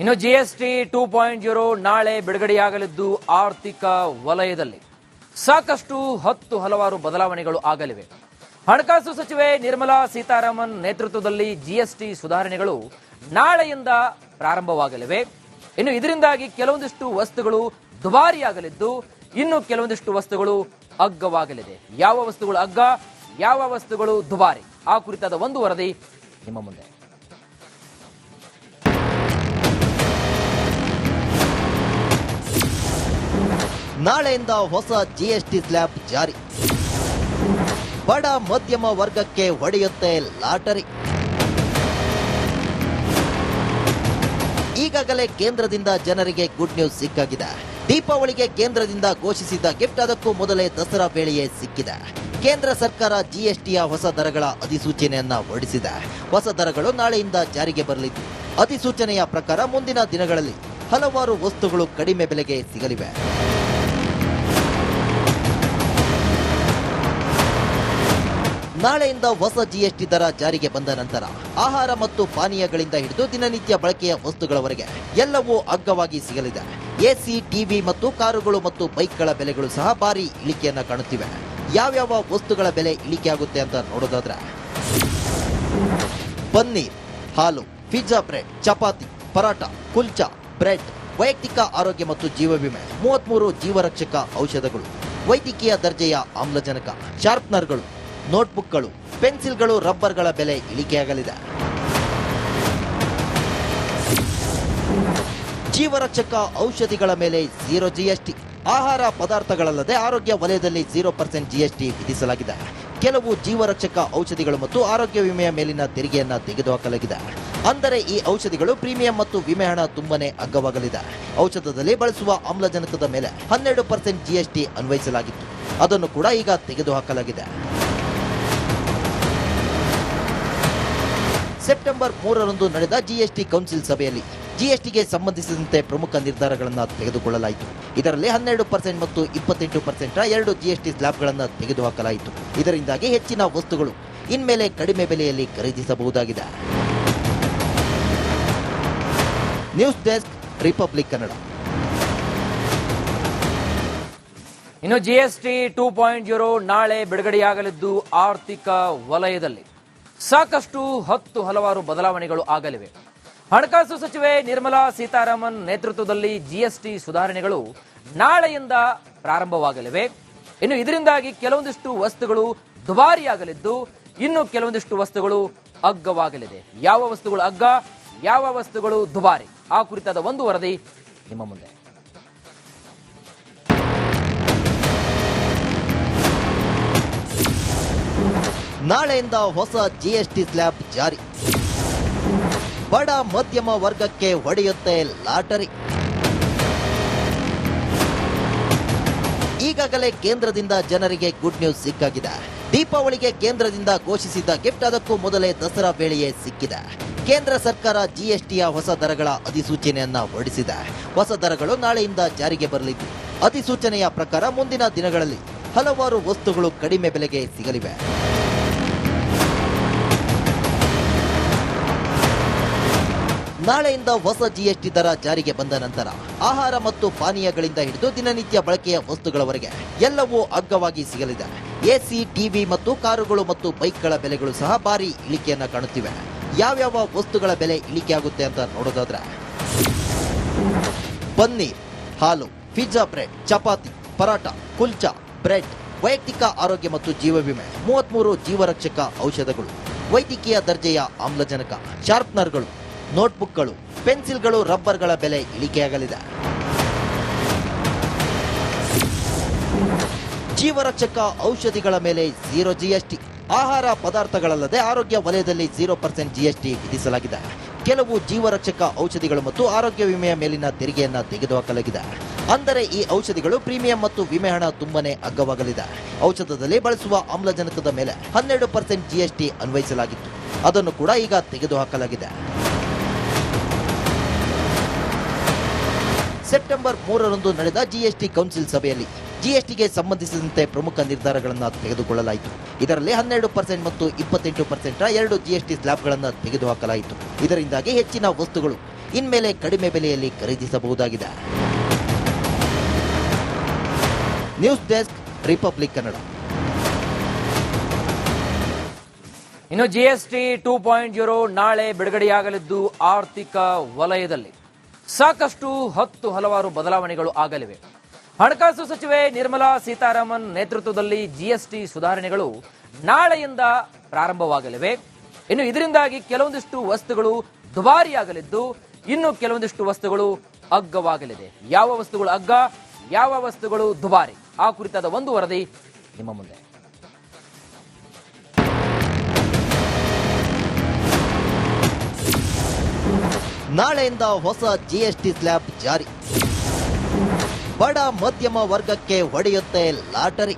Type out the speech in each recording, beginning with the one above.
ಇನ್ನು GST two point zero ನಾಳೆ ಬಿಡುಗಡೆಯಾಗಲಿದ್ದು ಆರ್ಥಿಕ ವಲಯದಲ್ಲಿ ಸಾಕಷ್ಟು ಹತ್ತು ಹಲವಾರು ಬದಲಾವಣೆಗಳು ಆಗಲಿವೆ. ಹಣಕಾಸು ಸಚಿವೆ ನಿರ್ಮಲಾ ಸೀತಾರಾಮನ್ ನೇತೃತ್ವದಲ್ಲಿ ಜಿಎಸ್ಟಿ ಸುಧಾರಣೆಗಳು ನಾಳೆಯಿಂದ ಪ್ರಾರಂಭವಾಗಲಿವೆ. ಇನ್ನು ಇದರಿಂದಾಗಿ ಕೆಲವೊಂದಿಷ್ಟು ವಸ್ತುಗಳು ದುಬಾರಿಯಾಗಲಿದ್ದು ಇನ್ನು ಕೆಲವೊಂದಿಷ್ಟು ವಸ್ತುಗಳು ಅಗ್ಗವಾಗಲಿದೆ. ಯಾವ ವಸ್ತುಗಳು ಅಗ್ಗ, ಯಾವ ವಸ್ತುಗಳು ದುಬಾರಿ? ಆ ಕುರಿತಾದ ಒಂದು ವರದಿ ನಿಮ್ಮ ಮುಂದೆ. ನಾಳೆಯಿಂದ ಹೊಸ ಜಿಎಸ್ಟಿ ಸ್ಲ್ಯಾಬ್ ಜಾರಿ. ಬಡ ಮಧ್ಯಮ ವರ್ಗಕ್ಕೆ ಹೊಡೆಯುತ್ತೆ ಲಾಟರಿ. ಈಗಾಗಲೇ ಕೇಂದ್ರದಿಂದ ಜನರಿಗೆ ಗುಡ್ ನ್ಯೂಸ್ ಸಿಕ್ಕಾಗಿದೆ. ದೀಪಾವಳಿಗೆ ಕೇಂದ್ರದಿಂದ ಘೋಷಿಸಿದ್ದ ಗಿಫ್ಟ್ ಅದಕ್ಕೂ ಮೊದಲೇ ದಸರಾ ವೇಳೆಯೇ ಸಿಕ್ಕಿದೆ. ಕೇಂದ್ರ ಸರ್ಕಾರ ಜಿಎಸ್ಟಿಯ ಹೊಸ ದರಗಳ ಅಧಿಸೂಚನೆಯನ್ನ ಹೊರಡಿಸಿದೆ. ಹೊಸ ದರಗಳು ನಾಳೆಯಿಂದ ಜಾರಿಗೆ ಬರಲಿದ್ದು, ಅಧಿಸೂಚನೆಯ ಪ್ರಕಾರ ಮುಂದಿನ ದಿನಗಳಲ್ಲಿ ಹಲವಾರು ವಸ್ತುಗಳು ಕಡಿಮೆ ಬೆಲೆಗೆ ಸಿಗಲಿವೆ. ನಾಳೆಯಿಂದ ಹೊಸ ಜಿಎಸ್ಟಿ ದರ ಜಾರಿಗೆ ಬಂದ ನಂತರ ಆಹಾರ ಮತ್ತು ಪಾನೀಯಗಳಿಂದ ಹಿಡಿದು ದಿನನಿತ್ಯ ಬಳಕೆಯ ವಸ್ತುಗಳವರೆಗೆ ಎಲ್ಲವೂ ಅಗ್ಗವಾಗಿ ಸಿಗಲಿದೆ. ಎಸಿ, ಟಿವಿ ಮತ್ತು ಕಾರುಗಳು ಮತ್ತು ಬೈಕ್ಗಳ ಬೆಲೆಗಳು ಸಹ ಭಾರಿ ಇಳಿಕೆಯನ್ನು ಕಾಣುತ್ತಿವೆ. ಯಾವ್ಯಾವ ವಸ್ತುಗಳ ಬೆಲೆ ಇಳಿಕೆಯಾಗುತ್ತೆ ಅಂತ ನೋಡೋದಾದ್ರೆ, ಪನ್ನೀರ್, ಹಾಲು, pizza bread, chapati paratha kulcha, bread, ವೈಯಕ್ತಿಕ ಆರೋಗ್ಯ ಮತ್ತು ಜೀವ ವಿಮೆ, ಮೂವತ್ಮೂರು ಜೀವರಕ್ಷಕ ಔಷಧಗಳು, ವೈದ್ಯಕೀಯ ದರ್ಜೆಯ ಆಮ್ಲಜನಕ, ಶಾರ್ಪ್ನರ್ಗಳು ನೋಟ್ಬುಕ್ಗಳು, ಪೆನ್ಸಿಲ್ಗಳು, ರಬ್ಬರ್ಗಳ ಬೆಲೆ ಇಳಿಕೆಯಾಗಲಿದೆ. ಜೀವರಕ್ಷಕ ಔಷಧಿಗಳ ಮೇಲೆ ಝೀರೋ ಜಿಎಸ್ಟಿ ಆಹಾರ ಪದಾರ್ಥಗಳಲ್ಲದೆ ಆರೋಗ್ಯ ವಲಯದಲ್ಲಿ ಝೀರೋ ಪರ್ಸೆಂಟ್ ಜಿಎಸ್ಟಿ ವಿಧಿಸಲಾಗಿದೆ. ಕೆಲವು ಜೀವರಕ್ಷಕ ಔಷಧಿಗಳು ಮತ್ತು ಆರೋಗ್ಯ ವಿಮೆಯ ಮೇಲಿನ ತೆರಿಗೆಯನ್ನು ತೆಗೆದುಹಾಕಲಾಗಿದೆ. ಅಂದರೆ ಈ ಔಷಧಿಗಳು ಪ್ರೀಮಿಯಂ ಮತ್ತು ವಿಮೆ ಹಣ ತುಂಬನೇ ಅಗ್ಗವಾಗಲಿದೆ ಔಷಧದಲ್ಲಿ ಬಳಸುವ ಆಮ್ಲಜನಕದ ಮೇಲೆ ಹನ್ನೆರಡು ಪರ್ಸೆಂಟ್ ಜಿಎಸ್ಟಿ ಅನ್ವಯಿಸಲಾಗಿತ್ತು. ಅದನ್ನು ಕೂಡ ಈಗ ತೆಗೆದುಹಾಕಲಾಗಿದೆ. ಸೆಪ್ಟೆಂಬರ್ ಮೂರರಂದು ನಡೆದ ಜಿಎಸ್ಟಿ ಕೌನ್ಸಿಲ್ ಸಭೆಯಲ್ಲಿ ಜಿಎಸ್ಟಿಗೆ ಸಂಬಂಧಿಸಿದಂತೆ ಪ್ರಮುಖ ನಿರ್ಧಾರಗಳನ್ನು ತೆಗೆದುಕೊಳ್ಳಲಾಯಿತು. ಇದರಲ್ಲಿ ಹನ್ನೆರಡು ಪರ್ಸೆಂಟ್ ಮತ್ತು ಇಪ್ಪತ್ತೆಂಟು ಪರ್ಸೆಂಟ್ ಎರಡು ಜಿಎಸ್ಟಿ ಸ್ಲ್ಯಾಬ್ಗಳನ್ನು ತೆಗೆದುಹಾಕಲಾಯಿತು. ಇದರಿಂದಾಗಿ ಹೆಚ್ಚಿನ ವಸ್ತುಗಳು ಇನ್ಮೇಲೆ ಕಡಿಮೆ ಬೆಲೆಯಲ್ಲಿ ಖರೀದಿಸಬಹುದಾಗಿದೆ. News desk, Republic Kannada. ಇನ್ನು ಜಿಎಸ್ಟಿ ಟೂ ಪಾಯಿಂಟ್ ಜೀರೋ ನಾಳೆ ಬಿಡುಗಡೆಯಾಗಲಿದ್ದು ಆರ್ಥಿಕ ವಲಯದಲ್ಲಿ. ಸಾಕಷ್ಟು ಹತ್ತು ಹಲವಾರು ಬದಲಾವಣೆಗಳು ಆಗಲಿವೆ. ಹಣಕಾಸು ಸಚಿವೆ ನಿರ್ಮಲಾ ಸೀತಾರಾಮನ್ ನೇತೃತ್ವದಲ್ಲಿ ಜಿಎಸ್ಟಿ ಸುಧಾರಣೆಗಳು ನಾಳೆಯಿಂದ ಪ್ರಾರಂಭವಾಗಲಿವೆ. ಇನ್ನು ಇದರಿಂದಾಗಿ ಕೆಲವೊಂದಿಷ್ಟು ವಸ್ತುಗಳು ದುಬಾರಿಯಾಗಲಿದ್ದು, ಇನ್ನು ಕೆಲವೊಂದಿಷ್ಟು ವಸ್ತುಗಳು ಅಗ್ಗವಾಗಲಿದೆ. ಯಾವ ವಸ್ತುಗಳು ಅಗ್ಗ, ಯಾವ ವಸ್ತುಗಳು ದುಬಾರಿ? ಆ ಕುರಿತಾದ ಒಂದು ವರದಿ ನಿಮ್ಮ ಮುಂದೆ. ನಾಳೆಯಿಂದ ಹೊಸ ಜಿಎಸ್ಟಿ ಸ್ಲ್ಯಾಬ್ ಜಾರಿ. ಬಡ ಮಧ್ಯಮ ವರ್ಗಕ್ಕೆ ಹೊಡೆಯುತ್ತೆ ಲಾಟರಿ. ಈಗಾಗಲೇ ಕೇಂದ್ರದಿಂದ ಜನರಿಗೆ ಗುಡ್ ನ್ಯೂಸ್ ಸಿಕ್ಕಾಗಿದೆ. ದೀಪಾವಳಿಗೆ ಕೇಂದ್ರದಿಂದ ಘೋಷಿಸಿದ್ದ ಗಿಫ್ಟ್ ಅದಕ್ಕೂ ಮೊದಲೇ ದಸರಾ ವೇಳೆಯೇ ಸಿಕ್ಕಿದೆ. ಕೇಂದ್ರ ಸರ್ಕಾರ ಜಿಎಸ್ಟಿಯ ಹೊಸ ದರಗಳ ಅಧಿಸೂಚನೆಯನ್ನ ಹೊರಡಿಸಿದೆ. ಹೊಸ ದರಗಳು ನಾಳೆಯಿಂದ ಜಾರಿಗೆ ಬರಲಿದ್ದು, ಅಧಿಸೂಚನೆಯ ಪ್ರಕಾರ ಮುಂದಿನ ದಿನಗಳಲ್ಲಿ ಹಲವಾರು ವಸ್ತುಗಳು ಕಡಿಮೆ ಬೆಲೆಗೆ ಸಿಗಲಿವೆ. ನಾಳೆಯಿಂದ ಹೊಸ ಜಿಎಸ್ಟಿ ದರ ಜಾರಿಗೆ ಬಂದ ನಂತರ ಆಹಾರ ಮತ್ತು ಪಾನೀಯಗಳಿಂದ ಹಿಡಿದು ದಿನನಿತ್ಯ ಬಳಕೆಯ ವಸ್ತುಗಳವರೆಗೆ ಎಲ್ಲವೂ ಅಗ್ಗವಾಗಿ ಸಿಗಲಿದೆ. ಎಸಿ, ಟಿವಿ ಮತ್ತು ಕಾರುಗಳು ಮತ್ತು ಬೈಕ್ಗಳ ಬೆಲೆಗಳು ಸಹ ಭಾರಿ ಇಳಿಕೆಯನ್ನು ಕಾಣುತ್ತಿವೆ. ಯಾವ್ಯಾವ ವಸ್ತುಗಳ ಬೆಲೆ ಇಳಿಕೆಯಾಗುತ್ತೆ ಅಂತ ನೋಡೋದಾದ್ರೆ ಪನ್ನೀರ್, ಹಾಲು, pizza bread, chapati paratha kulcha, bread, ವೈಯಕ್ತಿಕ ಆರೋಗ್ಯ ಮತ್ತು ಜೀವ ವಿಮೆ, ಮೂವತ್ಮೂರು ಜೀವರಕ್ಷಕ ಔಷಧಗಳು, ವೈದ್ಯಕೀಯ ದರ್ಜೆಯ ಆಮ್ಲಜನಕ, ಶಾರ್ಪ್ನರ್ಗಳು ನೋಟ್ಬುಕ್ಗಳು, ಪೆನ್ಸಿಲ್ಗಳು, ರಬ್ಬರ್ಗಳ ಬೆಲೆ ಇಳಿಕೆಯಾಗಲಿದೆ. ಜೀವರಕ್ಷಕ ಔಷಧಿಗಳ ಮೇಲೆ ಝೀರೋ ಜಿಎಸ್ಟಿ ಆಹಾರ ಪದಾರ್ಥಗಳಲ್ಲದೆ ಆರೋಗ್ಯ ವಲಯದಲ್ಲಿ ಜೀರೋ ಪರ್ಸೆಂಟ್ ಜಿಎಸ್ಟಿ ವಿಧಿಸಲಾಗಿದೆ. ಕೆಲವು ಜೀವರಕ್ಷಕ ಔಷಧಿಗಳು ಮತ್ತು ಆರೋಗ್ಯ ವಿಮೆಯ ಮೇಲಿನ ತೆರಿಗೆಯನ್ನು ತೆಗೆದುಹಾಕಲಾಗಿದೆ. ಅಂದರೆ ಈ ಔಷಧಿಗಳು ಪ್ರೀಮಿಯಂ ಮತ್ತು ವಿಮೆ ಹಣ ತುಂಬನೇ ಅಗ್ಗವಾಗಲಿದೆ. ಔಷಧದಲ್ಲಿ ಬಳಸುವ ಆಮ್ಲಜನಕದ ಮೇಲೆ ಹನ್ನೆರಡು ಪರ್ಸೆಂಟ್ ಜಿಎಸ್ಟಿ ಅನ್ವಯಿಸಲಾಗಿತ್ತು. ಅದನ್ನು ಕೂಡ ಈಗ ತೆಗೆದುಹಾಕಲಾಗಿದೆ. ಸೆಪ್ಟೆಂಬರ್ ಮೂರರಂದು ನಡೆದ ಜಿಎಸ್ಟಿ ಕೌನ್ಸಿಲ್ ಸಭೆಯಲ್ಲಿ ಜಿಎಸ್ಟಿಗೆ ಸಂಬಂಧಿಸಿದಂತೆ ಪ್ರಮುಖ ನಿರ್ಧಾರಗಳನ್ನು ತೆಗೆದುಕೊಳ್ಳಲಾಯಿತು. ಇದರಲ್ಲಿ ಹನ್ನೆರಡು ಪರ್ಸೆಂಟ್ ಮತ್ತು ಇಪ್ಪತ್ತೆಂಟು ಪರ್ಸೆಂಟ್ ಎರಡು ಜಿಎಸ್ಟಿ ಸ್ಲ್ಯಾಬ್ಗಳನ್ನು ತೆಗೆದುಹಾಕಲಾಯಿತು. ಇದರಿಂದಾಗಿ ಹೆಚ್ಚಿನ ವಸ್ತುಗಳು ಇನ್ಮೇಲೆ ಕಡಿಮೆ ಬೆಲೆಯಲ್ಲಿ ಖರೀದಿಸಬಹುದಾಗಿದೆ. News desk, Republic Kannada. ಇನ್ನು ಜಿಎಸ್ಟಿ ಟೂ ಪಾಯಿಂಟ್ ಜೀರೋ ನಾಳೆ ಬಿಡುಗಡೆಯಾಗಲಿದ್ದು ಆರ್ಥಿಕ ವಲಯದಲ್ಲಿ. ಸಾಕಷ್ಟು ಹತ್ತು ಹಲವಾರು ಬದಲಾವಣೆಗಳು ಆಗಲಿವೆ. ಹಣಕಾಸು ಸಚಿವೆ ನಿರ್ಮಲಾ ಸೀತಾರಾಮನ್ ನೇತೃತ್ವದಲ್ಲಿ ಜಿಎಸ್ಟಿ ಸುಧಾರಣೆಗಳು ನಾಳೆಯಿಂದ ಪ್ರಾರಂಭವಾಗಲಿವೆ. ಇನ್ನು ಇದರಿಂದಾಗಿ ಕೆಲವೊಂದಿಷ್ಟು ವಸ್ತುಗಳು ದುಬಾರಿಯಾಗಲಿದ್ದು, ಇನ್ನು ಕೆಲವೊಂದಿಷ್ಟು ವಸ್ತುಗಳು ಅಗ್ಗವಾಗಲಿದೆ. ಯಾವ ವಸ್ತುಗಳು ಅಗ್ಗ, ಯಾವ ವಸ್ತುಗಳು ದುಬಾರಿ? ಆ ಕುರಿತಾದ ಒಂದು ವರದಿ ನಿಮ್ಮ ಮುಂದೆ. ನಾಳೆಯಿಂದ ಹೊಸ ಜಿಎಸ್ಟಿ ಸ್ಲ್ಯಾಬ್ ಜಾರಿ. ಬಡ ಮಧ್ಯಮ ವರ್ಗಕ್ಕೆ ಹೊಡೆಯುತ್ತೆ ಲಾಟರಿ.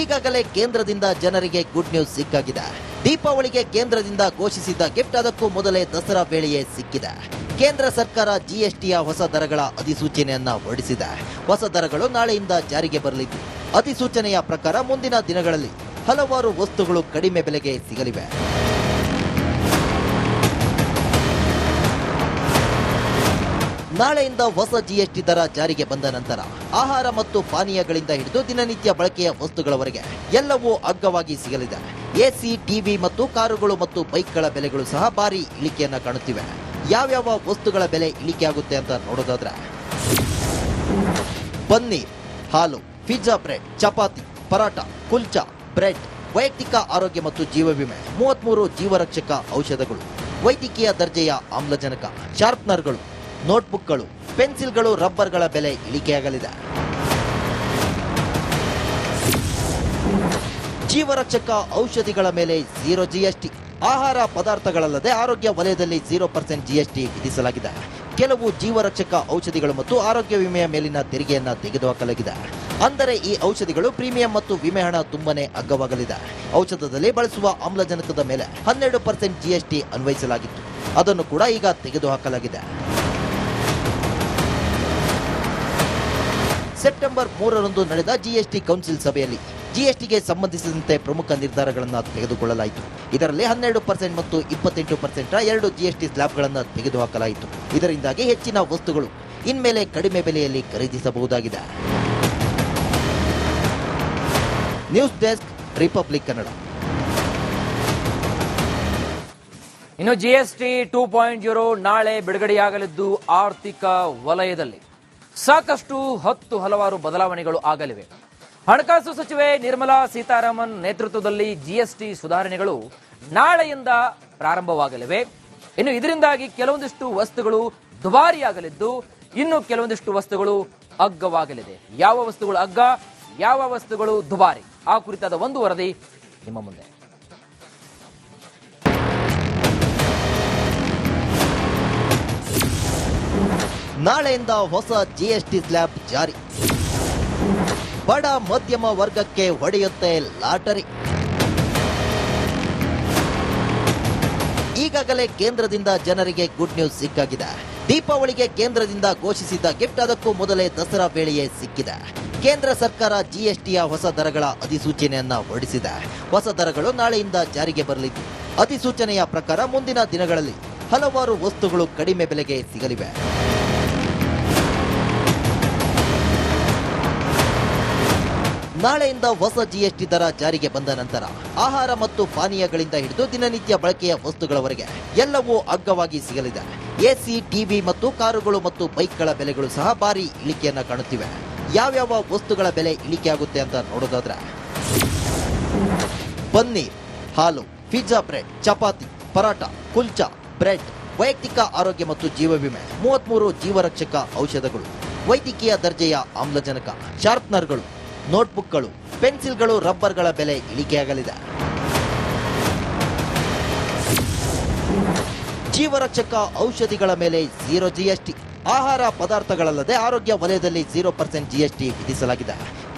ಈಗಾಗಲೇ ಕೇಂದ್ರದಿಂದ ಜನರಿಗೆ ಗುಡ್ ನ್ಯೂಸ್ ಸಿಕ್ಕಾಗಿದೆ. ದೀಪಾವಳಿಗೆ ಕೇಂದ್ರದಿಂದ ಘೋಷಿಸಿದ್ದ ಗಿಫ್ಟ್ ಅದಕ್ಕೂ ಮೊದಲೇ ದಸರಾ ವೇಳೆಯೇ ಸಿಕ್ಕಿದೆ. ಕೇಂದ್ರ ಸರ್ಕಾರ ಜಿಎಸ್ಟಿಯ ಹೊಸ ದರಗಳ ಅಧಿಸೂಚನೆಯನ್ನ ಹೊರಡಿಸಿದೆ. ಹೊಸ ದರಗಳು ನಾಳೆಯಿಂದ ಜಾರಿಗೆ ಬರಲಿದ್ದು, ಅಧಿಸೂಚನೆಯ ಪ್ರಕಾರ ಮುಂದಿನ ದಿನಗಳಲ್ಲಿ ಹಲವಾರು ವಸ್ತುಗಳು ಕಡಿಮೆ ಬೆಲೆಗೆ ಸಿಗಲಿವೆ. ನಾಳೆಯಿಂದ ಹೊಸ ಜಿಎಸ್ಟಿ ದರ ಜಾರಿಗೆ ಬಂದ ನಂತರ ಆಹಾರ ಮತ್ತು ಪಾನೀಯಗಳಿಂದ ಹಿಡಿದು ದಿನನಿತ್ಯ ಬಳಕೆಯ ವಸ್ತುಗಳವರೆಗೆ ಎಲ್ಲವೂ ಅಗ್ಗವಾಗಿ ಸಿಗಲಿದೆ. ಎಸಿ, ಟಿವಿ ಮತ್ತು ಕಾರುಗಳು ಮತ್ತು ಬೈಕ್ಗಳ ಬೆಲೆಗಳು ಸಹ ಭಾರಿ ಇಳಿಕೆಯನ್ನು ಕಾಣುತ್ತಿವೆ. ಯಾವ್ಯಾವ ವಸ್ತುಗಳ ಬೆಲೆ ಇಳಿಕೆಯಾಗುತ್ತೆ ಅಂತ ನೋಡೋದಾದ್ರೆ, ಪನ್ನೀರ್, ಹಾಲು, pizza bread, chapati paratha kulcha, bread, ವೈಯಕ್ತಿಕ ಆರೋಗ್ಯ ಮತ್ತು ಜೀವ ವಿಮೆ, ಮೂವತ್ಮೂರು ಜೀವರಕ್ಷಕ ಔಷಧಗಳು, ವೈದ್ಯಕೀಯ ದರ್ಜೆಯ ಆಮ್ಲಜನಕ, ಶಾರ್ಪ್ನರ್ಗಳು ನೋಟ್ಬುಕ್ಗಳು, ಪೆನ್ಸಿಲ್ಗಳು, ರಬ್ಬರ್ಗಳ ಬೆಲೆ ಇಳಿಕೆಯಾಗಲಿದೆ. ಜೀವರಕ್ಷಕ ಔಷಧಿಗಳ ಮೇಲೆ ಝೀರೋ ಜಿಎಸ್ಟಿ ಆಹಾರ ಪದಾರ್ಥಗಳಲ್ಲದೆ ಆರೋಗ್ಯ ವಲಯದಲ್ಲಿ ಝೀರೋ ಪರ್ಸೆಂಟ್ ಜಿಎಸ್ಟಿ ವಿಧಿಸಲಾಗಿದೆ. ಕೆಲವು ಜೀವರಕ್ಷಕ ಔಷಧಿಗಳು ಮತ್ತು ಆರೋಗ್ಯ ವಿಮೆಯ ಮೇಲಿನ ತೆರಿಗೆಯನ್ನು ತೆಗೆದುಹಾಕಲಾಗಿದೆ. ಅಂದರೆ ಈ ಔಷಧಿಗಳು ಪ್ರೀಮಿಯಂ ಮತ್ತು ವಿಮೆ ಹಣ ತುಂಬನೇ ಅಗ್ಗವಾಗಲಿದೆ. ಔಷಧದಲ್ಲಿ ಬಳಸುವ ಆಮ್ಲಜನಕದ ಮೇಲೆ ಹನ್ನೆರಡು ಪರ್ಸೆಂಟ್ ಜಿಎಸ್ಟಿ ಅನ್ವಯಿಸಲಾಗಿತ್ತು. ಅದನ್ನು ಕೂಡ ಈಗ ತೆಗೆದುಹಾಕಲಾಗಿದೆ. ಸೆಪ್ಟೆಂಬರ್ ಮೂರರಂದು ನಡೆದ ಜಿಎಸ್ಟಿ ಕೌನ್ಸಿಲ್ ಸಭೆಯಲ್ಲಿ ಜಿಎಸ್ಟಿಗೆ ಸಂಬಂಧಿಸಿದಂತೆ ಪ್ರಮುಖ ನಿರ್ಧಾರಗಳನ್ನು ತೆಗೆದುಕೊಳ್ಳಲಾಯಿತು. ಇದರಲ್ಲಿ ಹನ್ನೆರಡು ಪರ್ಸೆಂಟ್ ಮತ್ತು ಇಪ್ಪತ್ತೆಂಟು ಪರ್ಸೆಂಟ್ ಎರಡು ಜಿಎಸ್ಟಿ ಸ್ಲ್ಯಾಬ್ಗಳನ್ನು ತೆಗೆದುಹಾಕಲಾಯಿತು. ಇದರಿಂದಾಗಿ ಹೆಚ್ಚಿನ ವಸ್ತುಗಳು ಇನ್ಮೇಲೆ ಕಡಿಮೆ ಬೆಲೆಯಲ್ಲಿ ಖರೀದಿಸಬಹುದಾಗಿದೆ. News desk, Republic Kannada. ಇನ್ನು ಜಿಎಸ್ಟಿ ಟೂ ಪಾಯಿಂಟ್ ಜೀರೋ ನಾಳೆ ಬಿಡುಗಡೆಯಾಗಲಿದ್ದು ಆರ್ಥಿಕ ವಲಯದಲ್ಲಿ. ಸಾಕಷ್ಟು ಹತ್ತು ಹಲವಾರು ಬದಲಾವಣೆಗಳು ಆಗಲಿವೆ. ಹಣಕಾಸು ಸಚಿವೆ ನಿರ್ಮಲಾ ಸೀತಾರಾಮನ್ ನೇತೃತ್ವದಲ್ಲಿ ಜಿಎಸ್ಟಿ ಸುಧಾರಣೆಗಳು ನಾಳೆಯಿಂದ ಪ್ರಾರಂಭವಾಗಲಿವೆ. ಇನ್ನು ಇದರಿಂದಾಗಿ ಕೆಲವೊಂದಿಷ್ಟು ವಸ್ತುಗಳು ದುಬಾರಿಯಾಗಲಿದ್ದು, ಇನ್ನು ಕೆಲವೊಂದಿಷ್ಟು ವಸ್ತುಗಳು ಅಗ್ಗವಾಗಲಿದೆ. ಯಾವ ವಸ್ತುಗಳು ಅಗ್ಗ, ಯಾವ ವಸ್ತುಗಳು ದುಬಾರಿ? ಆ ಕುರಿತಾದ ಒಂದು ವರದಿ ನಿಮ್ಮ ಮುಂದೆ. ನಾಳೆಯಿಂದ ಹೊಸ ಜಿಎಸ್ಟಿ ಸ್ಲ್ಯಾಬ್ ಜಾರಿ. ಬಡ ಮಧ್ಯಮ ವರ್ಗಕ್ಕೆ ಹೊಡೆಯುತ್ತೆ ಲಾಟರಿ. ಈಗಾಗಲೇ ಕೇಂದ್ರದಿಂದ ಜನರಿಗೆ ಗುಡ್ ನ್ಯೂಸ್ ಸಿಕ್ಕಾಗಿದೆ. ದೀಪಾವಳಿಗೆ ಕೇಂದ್ರದಿಂದ ಘೋಷಿಸಿದ್ದ ಗಿಫ್ಟ್ ಅದಕ್ಕೂ ಮೊದಲೇ ದಸರಾ ವೇಳೆಯೇ ಸಿಕ್ಕಿದೆ. ಕೇಂದ್ರ ಸರ್ಕಾರ ಜಿಎಸ್ಟಿಯ ಹೊಸ ದರಗಳ ಅಧಿಸೂಚನೆಯನ್ನ ಹೊರಡಿಸಿದೆ. ಹೊಸ ದರಗಳು ನಾಳೆಯಿಂದ ಜಾರಿಗೆ ಬರಲಿದ್ದು ಅಧಿಸೂಚನೆಯ ಪ್ರಕಾರ ಮುಂದಿನ ದಿನಗಳಲ್ಲಿ ಹಲವಾರು ವಸ್ತುಗಳು ಕಡಿಮೆ ಬೆಲೆಗೆ ಸಿಗಲಿವೆ. ನಾಳೆಯಿಂದ ಹೊಸ ಜಿಎಸ್ಟಿ ದರ ಜಾರಿಗೆ ಬಂದ ನಂತರ ಆಹಾರ ಮತ್ತು ಪಾನೀಯಗಳಿಂದ ಹಿಡಿದು ದಿನನಿತ್ಯ ಬಳಕೆಯ ವಸ್ತುಗಳವರೆಗೆ ಎಲ್ಲವೂ ಅಗ್ಗವಾಗಿ ಸಿಗಲಿದೆ. ಎಸಿ, ಟಿವಿ ಮತ್ತು ಕಾರುಗಳು ಮತ್ತು ಬೈಕ್ಗಳ ಬೆಲೆಗಳು ಸಹ ಭಾರಿ ಇಳಿಕೆಯನ್ನು ಕಾಣುತ್ತಿವೆ. ಯಾವ್ಯಾವ ವಸ್ತುಗಳ ಬೆಲೆ ಇಳಿಕೆಯಾಗುತ್ತೆ ಅಂತ ನೋಡೋದಾದ್ರೆ ಪನ್ನೀರ್, ಹಾಲು, pizza bread, chapati paratha kulcha, bread, ವೈಯಕ್ತಿಕ ಆರೋಗ್ಯ ಮತ್ತು ಜೀವ ವಿಮೆ, ಮೂವತ್ಮೂರು ಜೀವರಕ್ಷಕ ಔಷಧಗಳು, ವೈದ್ಯಕೀಯ ದರ್ಜೆಯ ಆಮ್ಲಜನಕ, ಶಾರ್ಪ್ನರ್ಗಳು ನೋಟ್ಬುಕ್ಗಳು, ಪೆನ್ಸಿಲ್ಗಳು, ರಬ್ಬರ್ಗಳ ಬೆಲೆ ಇಳಿಕೆಯಾಗಲಿದೆ. ಜೀವರಕ್ಷಕ ಔಷಧಿಗಳ ಮೇಲೆ ಝೀರೋ ಜಿಎಸ್ಟಿ ಆಹಾರ ಪದಾರ್ಥಗಳಲ್ಲದೆ ಆರೋಗ್ಯ ವಲಯದಲ್ಲಿ ಝೀರೋ ಪರ್ಸೆಂಟ್ ಜಿಎಸ್ಟಿ ವಿಧಿಸಲಾಗಿದೆ.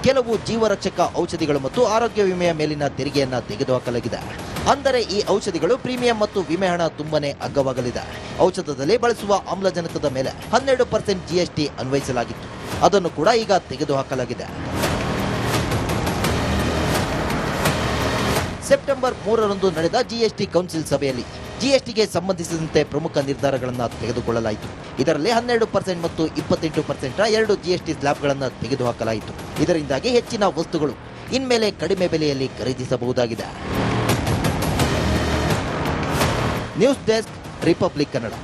ಕೆಲವು ಜೀವರಕ್ಷಕ ಔಷಧಿಗಳು ಮತ್ತು ಆರೋಗ್ಯ ವಿಮೆಯ ಮೇಲಿನ ತೆರಿಗೆಯನ್ನು ತೆಗೆದುಹಾಕಲಾಗಿದೆ. ಅಂದರೆ ಈ ಔಷಧಿಗಳು ಪ್ರೀಮಿಯಂ ಮತ್ತು ವಿಮೆ ಹಣ ತುಂಬನೇ ಅಗ್ಗವಾಗಲಿದೆ. ಔಷಧದಲ್ಲಿ ಬಳಸುವ ಆಮ್ಲಜನಕದ ಮೇಲೆ ಹನ್ನೆರಡು ಪರ್ಸೆಂಟ್ ಜಿಎಸ್ಟಿ ಅನ್ವಯಿಸಲಾಗಿತ್ತು. ಅದನ್ನು ಕೂಡ ಈಗ ತೆಗೆದುಹಾಕಲಾಗಿದೆ. ಸೆಪ್ಟೆಂಬರ್ ಮೂರರಂದು ನಡೆದ ಜಿಎಸ್ಟಿ ಕೌನ್ಸಿಲ್ ಸಭೆಯಲ್ಲಿ ಜಿಎಸ್ಟಿಗೆ ಸಂಬಂಧಿಸಿದಂತೆ ಪ್ರಮುಖ ನಿರ್ಧಾರಗಳನ್ನು ತೆಗೆದುಕೊಳ್ಳಲಾಯಿತು. ಇದರಲ್ಲಿ ಹನ್ನೆರಡು ಪರ್ಸೆಂಟ್ ಮತ್ತು ಇಪ್ಪತ್ತೆಂಟು ಪರ್ಸೆಂಟ್ ಎರಡು ಜಿಎಸ್ಟಿ ಸ್ಲ್ಯಾಬ್ಗಳನ್ನು ತೆಗೆದುಹಾಕಲಾಯಿತು. ಇದರಿಂದಾಗಿ ಹೆಚ್ಚಿನ ವಸ್ತುಗಳು ಇನ್ಮೇಲೆ ಕಡಿಮೆ ಬೆಲೆಯಲ್ಲಿ ಖರೀದಿಸಬಹುದಾಗಿದೆ. News desk Republic Kannada.